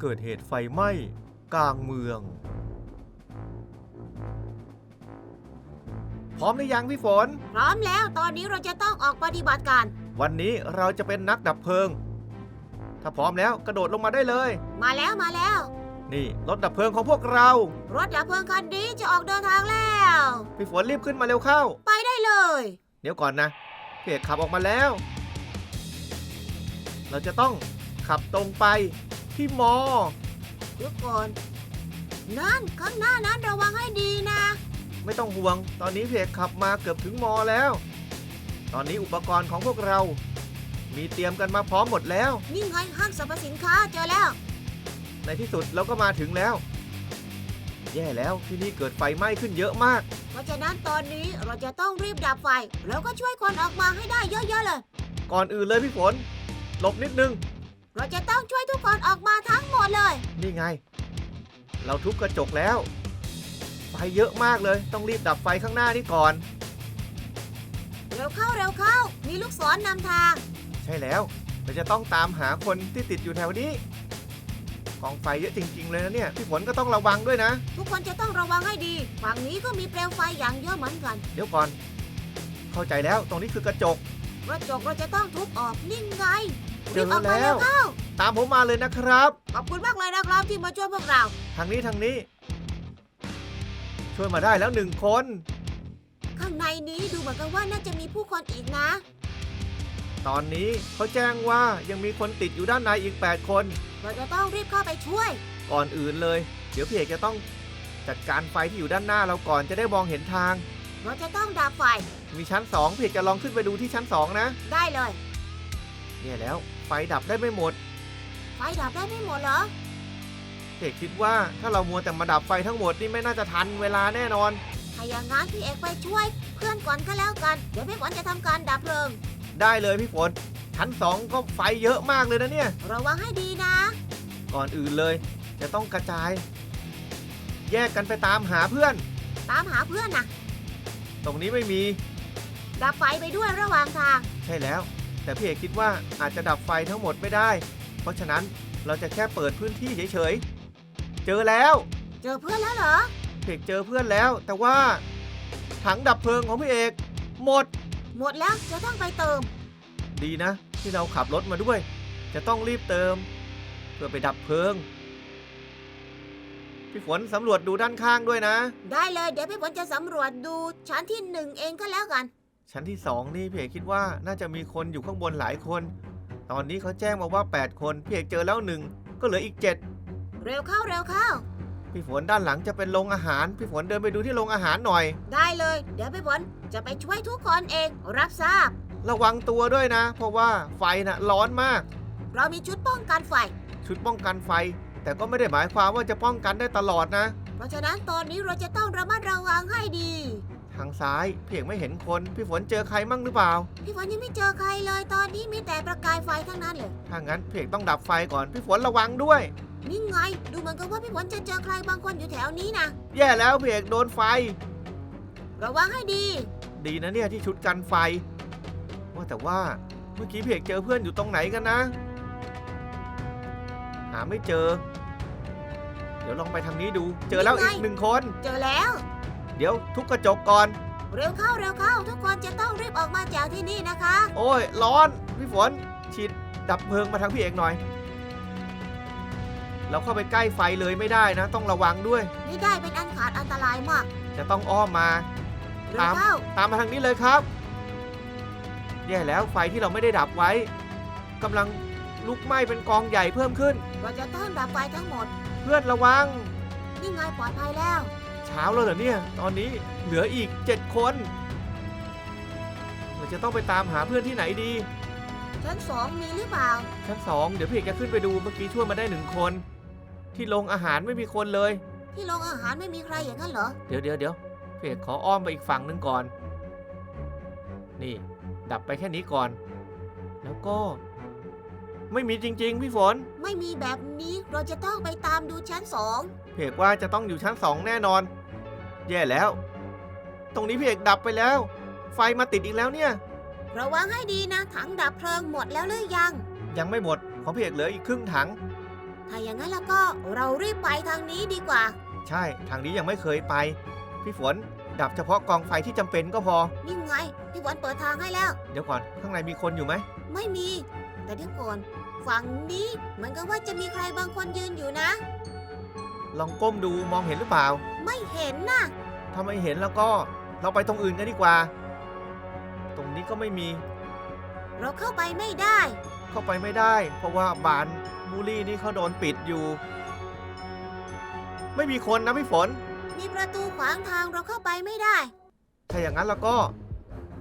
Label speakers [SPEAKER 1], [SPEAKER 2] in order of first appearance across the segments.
[SPEAKER 1] เกิดเหตุไฟไหม้กลางเมือง พร้อมหรือยังพี่ฝน
[SPEAKER 2] พร้อมแล้วตอนนี้เราจะต้องออกปฏิบัติการ
[SPEAKER 1] วันนี้เราจะเป็นนักดับเพลิง ถ้าพร้อมแล้วกระโดดลงมาได้เลย
[SPEAKER 2] มาแล้วมาแล้ว
[SPEAKER 1] นี่รถดับเพลิงของพวกเรา
[SPEAKER 2] รถดับเพลิงคันนี้จะออกเดินทางแล้ว
[SPEAKER 1] พี่ฝนรีบขึ้นมาเร็วเข้า
[SPEAKER 2] ไปได้เลย
[SPEAKER 1] เดี๋ยวก่อนนะพี่เอกขับออกมาแล้ว เราจะต้องขับตรงไป ที่มอ
[SPEAKER 2] ทุกคนนั่นข้างหน้านั้นระวังให้ดีนะ
[SPEAKER 1] ไม่ต้องห่วง ตอนนี้พี่เอกขับมาเกือบถึงมอแล้ว ตอนนี้อุปกรณ์ของพวกเรา มีเตรียมกันมาพร้อมหมดแล้ว
[SPEAKER 2] นี่ไงห้างสรรพสินค้าเจอแล้ว
[SPEAKER 1] ในที่สุดเราก็มาถึงแล้ว แย่แล้วที่นี่เกิดไฟไหม้ขึ้นเยอะมาก
[SPEAKER 2] เพราะฉะนั้นตอนนี้เราจะต้องรีบดับไฟ แล้วก็ช่วยคนออกมาให้ได้เยอะๆเลย
[SPEAKER 1] ก่อนอื่นเลยพี่ฝนหลบนิดนึง
[SPEAKER 2] เราจะต้องช่วยทุกคนออกมาทั้งหมดเลย
[SPEAKER 1] นี่ไง เราทุบกระจกแล้ว ไฟเยอะมากเลย ต้องรีบดับไฟข้างหน้านี่ก่อน
[SPEAKER 2] เร็วเข้าเร็วเข้า มีลูกศรนำทาง
[SPEAKER 1] ใช่แล้ว เราจะต้องตามหาคนที่ติดอยู่แถวนี้ กองไฟเยอะจริง ๆ เลยนะเนี่ย พี่ฝนก็ต้องระวังด้วยนะ
[SPEAKER 2] ทุกคนจะต้องระวังให้ดีฝั่งนี้ก็มีเปลวไฟอย่างเยอะเหมือนกัน
[SPEAKER 1] เดี๋ยวก่อน เข้าใจแล้ว ตรงนี้คือกระจก
[SPEAKER 2] กระจกเราจะต้องทุบออกนิ่งไง
[SPEAKER 1] เจ
[SPEAKER 2] รี
[SPEAKER 1] อบ
[SPEAKER 2] ออกมา
[SPEAKER 1] แล้
[SPEAKER 2] เร็
[SPEAKER 1] ว
[SPEAKER 2] ว เข้า
[SPEAKER 1] ตามผมมาเลยนะครับ
[SPEAKER 2] ขอบคุณมากเลยนะครับที่มาช่วยพวกเรา
[SPEAKER 1] ทางนี้ทางนี้ ช่วยมาได้แล้วหนึ่งคน
[SPEAKER 2] ข้างในนี้ดูเหมือนกันว่าน่าจะมีผู้คนอีกนะ
[SPEAKER 1] ตอนนี้เขาแจ้งว่ายังมีคนติดอยู่ด้านในอีก 8 คน
[SPEAKER 2] เราจะต้องรีบเข้าไปช่วย
[SPEAKER 1] ก่อนอื่นเลย เดี๋ยวพี่เอกจะต้องจัดการไฟที่อยู่ด้านหน้าเราก่อนจะได้มองเห็นทาง
[SPEAKER 2] เราจะต้องดับไฟ
[SPEAKER 1] มีชั้น2พี่เอกจะลองขึ้นไปดูที่ชั้น 2 นะ
[SPEAKER 2] ได้เลย
[SPEAKER 1] เนี่ยแล้วไฟดับได้ไม่หมด
[SPEAKER 2] ไฟดับได้ไม่หมดเหรอ
[SPEAKER 1] พี่เอกคิดว่าถ้าเรามัวแต่มาดับไฟทั้งหมดนี่ไม่น่าจะทันเวลาแน่นอน
[SPEAKER 2] ถ้าอย่างนั้นพี่เอกไปช่วย เพื่อนก่อนก็แล้วกัน เดี๋ยวพี่ฝนจะทำการดับเพลิง
[SPEAKER 1] ได้เลยพี่ฝนชั้น2ก็ไฟเยอะมากเลยนะเนี่ย
[SPEAKER 2] ระวังให้ดีนะ
[SPEAKER 1] ก่อนอื่นเลย จะต้องกระจาย แยกกันไปตามหาเพื่อน
[SPEAKER 2] ตามหาเพื่อนนะ
[SPEAKER 1] ตรงนี้ไม่มี
[SPEAKER 2] ดับไฟไปด้วยระหว่างทาง
[SPEAKER 1] ใช่แล้ว แต่พี่เอกคิดว่าอาจจะดับไฟทั้งหมดไม่ได้ เพราะฉะนั้นเราจะแค่เปิดพื้นที่เฉยๆ เจอแล้ว
[SPEAKER 2] เจอเพื่อนแล้วเหรอ
[SPEAKER 1] พี่เอกเจอเพื่อนแล้ว แต่ว่า ถังดับเพลิงของพี่เอกหมด
[SPEAKER 2] หมดแล้วจะต้องไปเติม
[SPEAKER 1] ดีนะ ที่เราขับรถมาด้วย จะต้องรีบเติม เพื่อไปดับเพลิง พี่ฝนสำรวจดูด้านข้างด้วยนะ
[SPEAKER 2] ได้เลย เดี๋ยวพี่ฝนจะสำรวจดูชั้นที่หนึ่งเองก็แล้วกัน
[SPEAKER 1] ชั้นที่สองนี่พี่เอกคิดว่าน่าจะมีคนอยู่ข้างบนหลายคน ตอนนี้เขาแจ้งมาว่า 8 คนพี่เอกเจอแล้วหนึ่งก็เหลืออีก7
[SPEAKER 2] เร็วเข้าเร็วเข้า
[SPEAKER 1] พี่ฝนด้านหลังจะเป็นโรงอาหาร พี่ฝนเดินไปดูที่โรงอาหารหน่อย
[SPEAKER 2] ได้เลย เดี๋ยวพี่ฝนจะไปช่วยทุกคนเอง รับทราบ
[SPEAKER 1] ระวังตัวด้วยนะ เพราะว่าไฟน่ะร้อนมาก
[SPEAKER 2] เรามีชุดป้องกันไฟ
[SPEAKER 1] ชุดป้องกันไฟ แต่ก็ไม่ได้หมายความว่าจะป้องกันได้ตลอดนะ
[SPEAKER 2] เพราะฉะนั้นตอนนี้เราจะต้องระมัดระวังให้ดี
[SPEAKER 1] ทางซ้ายพี่เอกไม่เห็นคน พี่ฝนเจอใครมั่งหรือเปล่า
[SPEAKER 2] พี่ฝนยังไม่เจอใครเลยตอนนี้มีแต่ประกายไฟทั้งนั้นเลย
[SPEAKER 1] ถ้างั้นพี่เอกต้องดับไฟก่อน พี่ฝนระวังด้วย
[SPEAKER 2] นี่ไง ดูเหมือนกับว่าพี่ฝนจะเจอใครบางคนอยู่แถวนี้นะ
[SPEAKER 1] แย่แล้วพี่เอกโดนไฟ
[SPEAKER 2] ระวังให้ดี
[SPEAKER 1] ดีนะเนี่ยที่ชุดกันไฟ ว่าแต่ว่าเมื่อกี้พี่เอกเจอเพื่อนอยู่ตรงไหนกันนะ หาไม่เจอ เดี๋ยวลองไปทางนี้ดู เจอแล้วอีกหนึ่งคน
[SPEAKER 2] เจอแล้ว
[SPEAKER 1] เดี๋ยวทุบกระจกก่อน
[SPEAKER 2] เร็วเข้าเร็วเข้า ทุกคนจะต้องรีบออกมาจากที่นี่นะคะ
[SPEAKER 1] โอ้ย ร้อน พี่ฝนฉีดดับเพลิงมาทางพี่เอกหน่อย เราเข้าไปใกล้ไฟเลยไม่ได้นะ ต้องระวังด้วย
[SPEAKER 2] ไม่ได้เป็นอันขาดอันตรายมาก
[SPEAKER 1] จะต้องอ้อมมา
[SPEAKER 2] เร็วเข้า
[SPEAKER 1] ตามมาทางนี้เลยครับแย่แล้วไฟที่เราไม่ได้ดับไว้กำลังลุกไหม้เป็นกองใหญ่เพิ่มขึ้น
[SPEAKER 2] เราจะต้องดับไฟทั้งหมด
[SPEAKER 1] เพื่อนระวัง
[SPEAKER 2] นี่ไงปลอดภัยแล้ว
[SPEAKER 1] เช้าแล้วเหรอเนี่ย ตอนนี้เหลืออีก 7 คนเราจะต้องไปตามหาเพื่อนที่ไหนดี
[SPEAKER 2] ชั้นสองมีหรือเปล่า
[SPEAKER 1] ชั้นสองเดี๋ยวพี่เอกจะขึ้นไปดูเมื่อกี้ช่วยมาได้หนึ่งคน ที่โรงอาหารไม่มีคนเลย
[SPEAKER 2] ที่โรงอาหารไม่มีใครอย่างนั้นเหรอ
[SPEAKER 1] เดี๋ยวเดี๋ยวเดี๋ยวพี่เอกขออ้อมไปอีกฝั่งหนึ่งก่อน นี่ ดับไปแค่นี้ก่อน แล้วก็ ไม่มีจริง ๆ พี่ฝน
[SPEAKER 2] ไม่มีแบบนี้เราจะต้องไปตามดูชั้นสอง
[SPEAKER 1] พี่เอกว่าจะต้องอยู่ชั้นสองแน่นอน แย่แล้ว ตรงนี้พี่เอกดับไปแล้ว ไฟมาติดอีกแล้วเนี่ย
[SPEAKER 2] ระวังให้ดีนะ ถังดับเพลิงหมดแล้วหรือยัง
[SPEAKER 1] ยังไม่หมดของพี่เอกเหลืออีกครึ่งถัง
[SPEAKER 2] ถ้าอย่างนั้นแล้วก็เรารีบไปทางนี้ดีกว่า
[SPEAKER 1] ใช่ทางนี้ยังไม่เคยไป พี่ฝนดับเฉพาะกองไฟที่จำเป็นก็พอ
[SPEAKER 2] นี่ไงพี่ฝนเปิดทางให้แล้ว
[SPEAKER 1] เดี๋ยวก่อนข้างในมีคนอยู่ไหม
[SPEAKER 2] ไม่มี แต่เดี๋ยวก่อนฝั่งนี้เหมือนกับว่าจะมีใครบางคนยืนอยู่นะ
[SPEAKER 1] ลองก้มดูมองเห็นหรือเปล่า
[SPEAKER 2] ไม่เห็นนะ
[SPEAKER 1] ถ้าไม่เห็นแล้วก็เราไปตรงอื่นกันดีกว่า ตรงนี้ก็ไม่มี
[SPEAKER 2] เราเข้าไปไม่ได้
[SPEAKER 1] เข้าไปไม่ได้ เพราะว่าบานบูลลี่นี่เขาโดนปิดอยู่ ไม่มีคนนะพี่ฝน
[SPEAKER 2] มีประตูขวางทางเราเข้าไปไม่ได้
[SPEAKER 1] ถ้าอย่างนั้นแล้วก็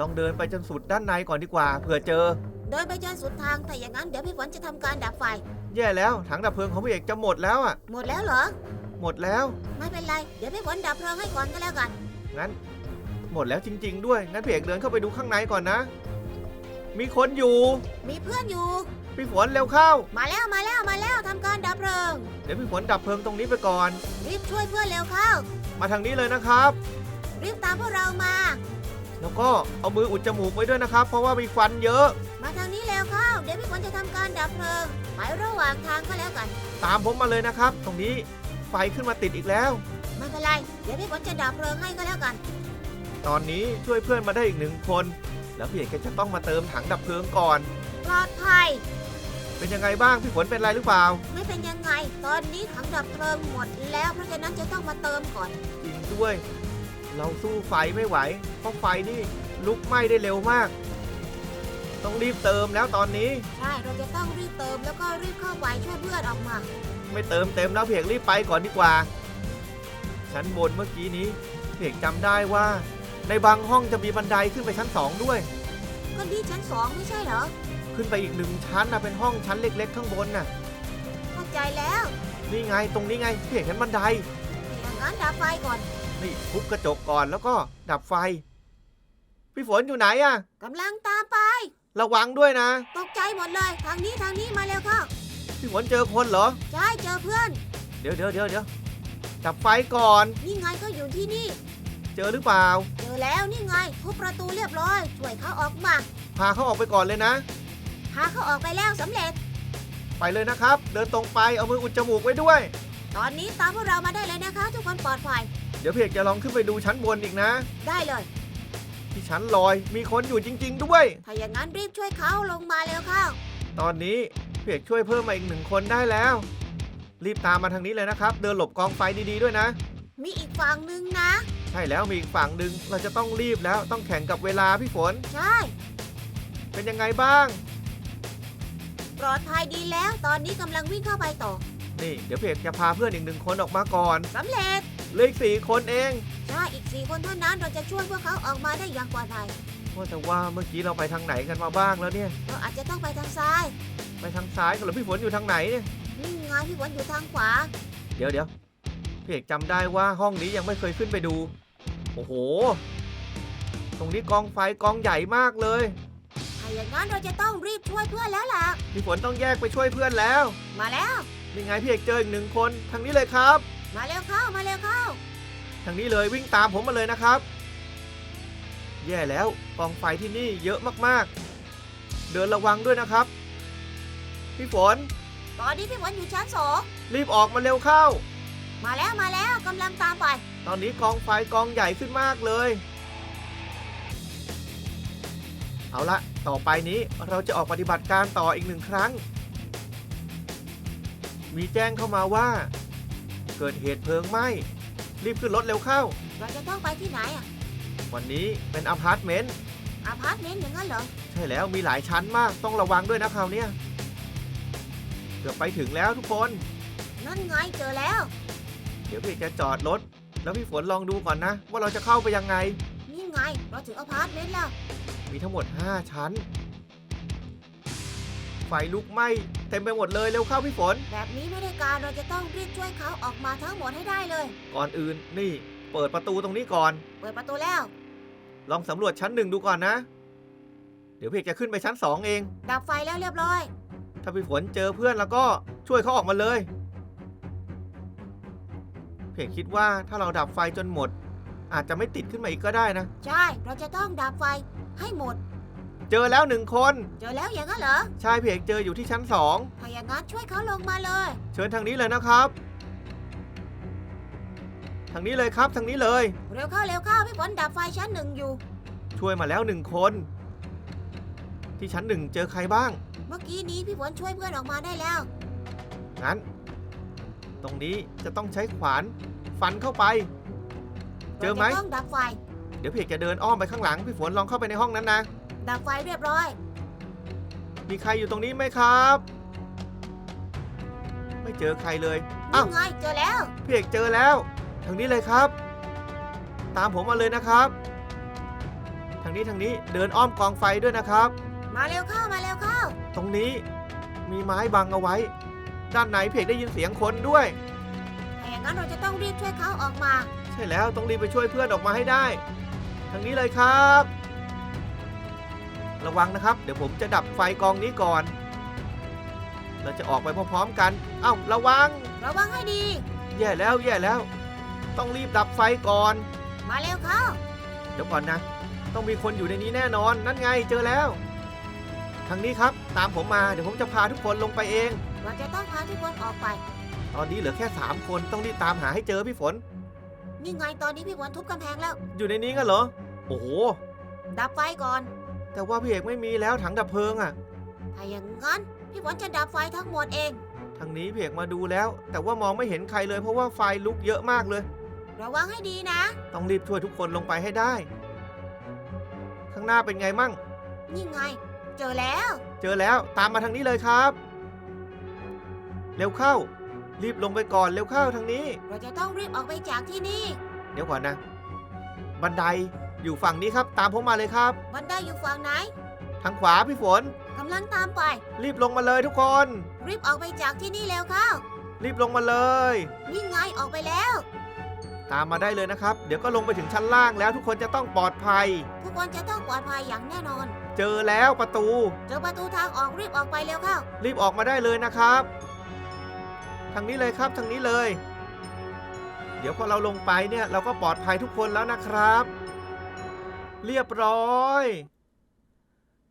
[SPEAKER 1] ลองเดินไปจนสุดด้านในก่อนดีกว่าเผื่อเจอ
[SPEAKER 2] เดินไปจนสุดทางแต่อย่างนั้นเดี๋ยวพี่ฝนจะทำการดับไฟ
[SPEAKER 1] แย่แล้วถังดับเพลิงของพี่เอกจะหมดแล้วอะ
[SPEAKER 2] หมดแล้วเหรอ
[SPEAKER 1] หมดแล้ว
[SPEAKER 2] ไม่เป็นไร เดี๋ยวพี่ฝนดับเพลิงให้ก่อนก็แล้วกัน
[SPEAKER 1] งั้น หมดแล้วจริง ๆ ด้วย งั้นพี่เอกเดินเข้าไปดูข้างในก่อนนะ มีคนอยู่
[SPEAKER 2] มีเพื่อนอยู่
[SPEAKER 1] พี่ฝนเร็วเข้า
[SPEAKER 2] มาแล้วมาแล้วมาแล้วทำการดับเพลิง
[SPEAKER 1] เดี๋ยวพี่ฝนดับเพลิงตรงนี้ไปก่อน
[SPEAKER 2] รีบช่วยเพื่อนเร็วเข้า
[SPEAKER 1] มาทางนี้เลยนะครับ
[SPEAKER 2] รีบตามพวกเรามา
[SPEAKER 1] แล้วก็เอามืออุดจมูกไว้ด้วยนะครับ เพราะว่ามีควันเยอะ
[SPEAKER 2] มาทางนี้เร็วเข้า เดี๋ยวพี่ฝนจะทำการดับเพลิงไประหว่างทางก็แล้วกัน
[SPEAKER 1] ตามผมมาเลยนะครับ ตรงนี้ไฟขึ้นมาติดอีกแล้ว
[SPEAKER 2] ไม่เป็นไร เดี๋ยวพี่ฝนจะดับเพลิงให้ก็แล้วกัน
[SPEAKER 1] ตอนนี้ช่วยเพื่อนมาได้อีกหนึ่งคน แล้วพี่เอกก็จะต้องมาเติมถังดับเพลิงก่อน
[SPEAKER 2] ปลอดภัย
[SPEAKER 1] เป็นยังไงบ้างพี่ฝนเป็นไรหรือเปล่า
[SPEAKER 2] ไม่เป็นยังไง ตอนนี้ถังดับเพลิงหมดแล้ว เพราะฉะนั้นจะต้องมาเติมก่อน
[SPEAKER 1] จริงด้วย เราสู้ไฟไม่ไหว เพราะไฟนี่ลุกไหม้ได้เร็วมาก ต้องรีบเติมแล้วตอนนี้
[SPEAKER 2] ใช่เราจะต้องรีบเติมแล้วก็รีบเข้าไปช่วยเพื่อนออกมา
[SPEAKER 1] ไม่เติมเต็มแล้วเพียกรีบไปก่อนดีกว่า ชั้นบนเมื่อกี้นี้เพียกจำได้ว่า ในบางห้องจะมีบันไดขึ้นไปชั้นสองด้วย
[SPEAKER 2] ก็นี่ชั้นสองไม่ใช่เหรอ
[SPEAKER 1] ขึ้นไปอีกหนึ่งชั้นนะเป็นห้องชั้นเล็ก ๆ ข้างบนน่ะ
[SPEAKER 2] เข้าใจแล้ว
[SPEAKER 1] นี่ไงตรงนี้ไงเพียกเห็นบันได
[SPEAKER 2] อย่างนั้นดับไฟก่อน
[SPEAKER 1] นี่ทุบกระจกก่อนแล้วก็ดับไฟ พี่ฝนอยู่ไหนอะ
[SPEAKER 2] กำลังตามไป
[SPEAKER 1] ระวังด้วยนะ
[SPEAKER 2] ตกใจหมดเลย ทางนี้ทางนี้มาเร็วเข้า
[SPEAKER 1] พี่ฝนเจอคนเหรอ
[SPEAKER 2] ใช่เจอเพื่อน
[SPEAKER 1] เดี๋ยวเดี๋ยวเดี๋ยวเดี๋ยวดับไฟก่อน
[SPEAKER 2] นี่ไงก็อยู่ที่นี่
[SPEAKER 1] เจอหรือเปล่า
[SPEAKER 2] เจอแล้วนี่ไงทุบประตูเรียบร้อยช่วยเขาออกมา
[SPEAKER 1] พาเขาออกไปก่อนเลยนะ
[SPEAKER 2] พาเขาออกไปแล้วสำเร็จ
[SPEAKER 1] ไปเลยนะครับ เดินตรงไปเอามืออุดจมูกไว้ด้วย
[SPEAKER 2] ตอนนี้ตามพวกเรามาได้เลยนะคะ ทุกคนปลอดภัย
[SPEAKER 1] เดี๋ยวเพียกจะลองขึ้นไปดูชั้นบนอีกนะ
[SPEAKER 2] ได้เลย
[SPEAKER 1] ที่ชั้นลอยมีคนอยู่จริง ๆ ด้วย
[SPEAKER 2] ถ้าอย่างนั้นรีบช่วยเขาลงมาเร็วเข้า
[SPEAKER 1] ตอนนี้เพียกช่วยเพิ่มมาอีกหนึ่งคนได้แล้ว รีบตามมาทางนี้เลยนะครับ เดินหลบกองไฟดีๆด้วยนะ
[SPEAKER 2] มีอีกฝั่งหนึ่งนะ
[SPEAKER 1] ใช่แล้วมีอีกฝั่งหนึ่งเราจะต้องรีบแล้วต้องแข่งกับเวลาพี่ฝน
[SPEAKER 2] ใช่
[SPEAKER 1] เป็นยังไงบ้าง
[SPEAKER 2] ปลอดภัยดีแล้ว ตอนนี้กำลังวิ่งเข้าไปต่อ
[SPEAKER 1] นี่ เดี๋ยวเพียกจะพาเพื่อนอีกหนึ่งคนออกมาก่อน
[SPEAKER 2] สำเร็จ
[SPEAKER 1] เหลืออีกสี่คนเอง
[SPEAKER 2] ใช่อีกสี่คนเท่านั้นเราจะช่วยพวกเขาออกมาได้อย่างปลอดภัย
[SPEAKER 1] ว่าแต่ว่าเมื่อกี้เราไปทางไหนกันมาบ้างแล้วเนี่ย
[SPEAKER 2] เราอาจจะต้องไปทางซ้าย
[SPEAKER 1] ไปทางซ้ายกันหรือพี่ฝนอยู่ทางไหนเนี่ย
[SPEAKER 2] นี่ไงพี่ฝนอยู่ทางขวา
[SPEAKER 1] เดี๋ยวเดี๋ยวพี่เอกจำได้ว่าห้องนี้ยังไม่เคยขึ้นไปดู โอ้โห ตรงนี้กองไฟกองใหญ่มากเลย
[SPEAKER 2] ถ้าอย่างนั้นเราจะต้องรีบช่วยเพื่อนแล้วล่ะ
[SPEAKER 1] พี่ฝนต้องแยกไปช่วยเพื่อนแล้ว
[SPEAKER 2] มาแล้ว
[SPEAKER 1] นี่ไงพี่เอกเจออีกหนึ่งคนทางนี้เลยครับ
[SPEAKER 2] มาเร็วเข้ามาเร็วเข้า
[SPEAKER 1] ทางนี้เลยวิ่งตามผมมาเลยนะครับ แย่แล้วกองไฟที่นี่เยอะมากๆ เดินระวังด้วยนะครับ พี่ฝน
[SPEAKER 2] ตอนนี้พี่ฝนอยู่ชั้นสอง
[SPEAKER 1] รีบออกมาเร็วเข้า
[SPEAKER 2] มาแล้วมาแล้วกำลังตามไป
[SPEAKER 1] ตอนนี้กองไฟกองใหญ่ขึ้นมากเลย เอาละต่อไปนี้เราจะออกปฏิบัติการต่ออีกหนึ่งครั้ง มีแจ้งเข้ามาว่า เกิดเหตุเพลิงไหม้รีบขึ้นรถเร็วเข้า
[SPEAKER 2] เราจะต้องไปที่ไหนอะ
[SPEAKER 1] วันนี้เป็นอพาร์ตเมนต์
[SPEAKER 2] อพาร์ตเมนต์อย่างนั้นเหรอ
[SPEAKER 1] ใช่แล้วมีหลายชั้นมากต้องระวังด้วยนะคราวเนี้ยเกือบไปถึงแล้วทุกคน
[SPEAKER 2] นั่นไงเจอแล้ว
[SPEAKER 1] เดี๋ยวพี่จะจอดรถ แล้วพี่ฝนลองดูก่อนนะ ว่าเราจะเข้าไปยังไง
[SPEAKER 2] นี่ไง เราถึงอพาร์ตเมนต์แล้ว
[SPEAKER 1] มีทั้งหมด 5 ชั้น ไฟลุกไหม้เต็มไปหมดเลยเร็วเข้าพี่ฝน
[SPEAKER 2] แบบนี้ไม่ได้การเราจะต้องรีบช่วยเขาออกมาทั้งหมดให้ได้เลย
[SPEAKER 1] ก่อนอื่นนี่ เปิดประตูตรงนี้ก่อน
[SPEAKER 2] เปิดประตูแล้ว
[SPEAKER 1] ลองสำรวจชั้นหนึ่งดูก่อนนะ เดี๋ยวพี่เอกจะขึ้นไปชั้นสองเอง
[SPEAKER 2] ดับไฟแล้วเรียบร้อย
[SPEAKER 1] ถ้าพี่ฝนเจอเพื่อนแล้วก็ช่วยเขาออกมาเลยพี่เอกคิดว่าถ้าเราดับไฟจนหมด อาจจะไม่ติดขึ้นมาอีกก็ได้นะ
[SPEAKER 2] ใช่ เราจะต้องดับไฟให้หมด
[SPEAKER 1] พ เจอแล้วหนึ่งคน
[SPEAKER 2] เจอแล้วอย่างนั้นเหรอ
[SPEAKER 1] ใช่พี่เอกเจออยู่ที่ชั้นสอง
[SPEAKER 2] ถ้าอย่างนั้นช่วยเขาลงมาเลย
[SPEAKER 1] เชิญทางนี้เลยนะครับ ทางนี้เลยครับทางนี้เลย
[SPEAKER 2] เร็วเข้าเร็วเข้าพี่ฝนดับไฟชั้นหนึ่งอยู่
[SPEAKER 1] ช่วยมาแล้วหนึ่งคน ที่ชั้นหนึ่งเจอใครบ้าง
[SPEAKER 2] เมื่อกี้นี้พี่ฝนช่วยเพื่อนออกมาได้แล้ว
[SPEAKER 1] งั้น ตรงนี้จะต้องใช้ขวานฟันเข้าไป เจอไหม
[SPEAKER 2] ราะต้องดับไฟ
[SPEAKER 1] เดี๋ยวพี่เอกจะเดินอ้อมไปข้างหลังพี่ฝนลองเข้าไปในห้องนั้นนะ
[SPEAKER 2] ดับไฟเรียบร้อย
[SPEAKER 1] มีใครอยู่ตรงนี้ไหมครับ ไม่เจอใครเลย อ้า
[SPEAKER 2] นี่
[SPEAKER 1] ว
[SPEAKER 2] ไงเจอแล้ว
[SPEAKER 1] พี่เอกเจอแล้ว ทางนี้เลยครับ ตามผมมาเลยนะครับ ทางนี้ทางนี้เดินอ้อมกองไฟด้วยนะครับ
[SPEAKER 2] มาเร็วเข้ามาเร็วเข้า
[SPEAKER 1] ตรงนี้มีไม้บังเอาไว้ ด้านในพี่เอกได้ยินเสียงคนด้วย
[SPEAKER 2] ถ้าอย่างนั้นเราจะต้องรีบช่วยเขาออกมา
[SPEAKER 1] ใช่แล้วต้องรีบไปช่วยเพื่อนออกมาให้ได้ ทางนี้เลยครับ ระวังนะครับ เดี๋ยวผมจะดับไฟกองนี้ก่อน เราจะออกไปพร้อมๆกัน เอ้าระวัง
[SPEAKER 2] ระวังให้ดี
[SPEAKER 1] แย่แล้วแย่แล้ว ต้องรีบดับไฟก่อน
[SPEAKER 2] มาเร็วเข้า
[SPEAKER 1] เดี๋ยวก่อนนะ ต้องมีคนอยู่ในนี้แน่นอน นั่นไงเจอแล้ว ทางนี้ครับ ตามผมมา เดี๋ยวผมจะพาทุกคนลงไปเอง
[SPEAKER 2] เราจะต้องพาทุกคนออกไป
[SPEAKER 1] ตอนนี้เหลือแค่ 3 คนต้องรีบตามหาให้เจอพี่ฝน
[SPEAKER 2] นี่ไงตอนนี้พี่ฝนทุบกำแพงแล้ว
[SPEAKER 1] อยู่ในนี้กันเหรอ โอ้โห
[SPEAKER 2] ดับไฟก่อน
[SPEAKER 1] แต่ว่าพี่เอกไม่มีแล้วถังดับเพลิงอะ
[SPEAKER 2] ถ้าอย่างนั้นพี่ฝนจะดับไฟทั้งหมดเอง
[SPEAKER 1] ทางนี้พี่เอกมาดูแล้ว แต่ว่ามองไม่เห็นใครเลยเพราะว่าไฟลุกเยอะมากเลย
[SPEAKER 2] ระวังให้ดีนะ
[SPEAKER 1] ต้องรีบช่วยทุกคนลงไปให้ได้ ข้างหน้าเป็นไงมั่ง
[SPEAKER 2] นี่ไง เจอแล้ว
[SPEAKER 1] เจอแล้วตามมาทางนี้เลยครับ เร็วเข้า รีบลงไปก่อนเร็วเข้าทางนี้
[SPEAKER 2] เราจะต้องรีบออกไปจากที่นี่
[SPEAKER 1] เดี๋ยวก่อนนะ บันได อยู่ฝั่งนี้ครับ ตามผมมาเลยครับ
[SPEAKER 2] บันไดอยู่ฝั่งไหน
[SPEAKER 1] ทางขวาพี่ฝน
[SPEAKER 2] กำลังตามไป
[SPEAKER 1] รีบลงมาเลยทุกคน
[SPEAKER 2] รีบออกไปจากที่นี่แล้วเข้า
[SPEAKER 1] รีบลงมาเลย
[SPEAKER 2] นี่ไงออกไปแล้ว
[SPEAKER 1] ตามมาได้เลยนะครับ เดี๋ยวก็ลงไปถึงชั้นล่างแล้วทุกคนจะต้องปลอดภัย
[SPEAKER 2] ทุกคนจะต้องปลอดภัยอย่างแน่นอน
[SPEAKER 1] เจอแล้วประตู
[SPEAKER 2] เจอประตูทางออกรีบออกไปเร็วเข้า
[SPEAKER 1] รีบออกมาได้เลยนะครับ ทางนี้เลยครับทางนี้เลย เดี๋ยวพอเราลงไปเนี่ยเราก็ปลอดภัยทุกคนแล้วนะครับ เรียบร้อย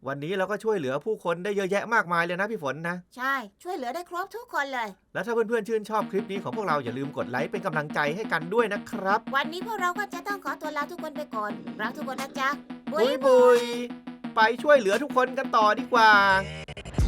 [SPEAKER 1] วันนี้เราก็ช่วยเหลือผู้คนได้เยอะแยะมากมายเลยนะพี่ฝนนะ
[SPEAKER 2] ใช่ ช่วยเหลือได้ครบทุกคนเลย
[SPEAKER 1] แล้วถ้าเพื่อนๆชื่นชอบคลิปนี้ของพวกเราอย่าลืมกดไลค์เป็นกำลังใจให้กันด้วยนะครับ
[SPEAKER 2] วันนี้พวกเราก็จะต้องขอตัวลาทุกคนไปก่อนรักทุกคนนะจ๊ะ
[SPEAKER 1] บุยบุยไปช่วยเหลือทุกคนกันต่อดีกว่า
[SPEAKER 2] บ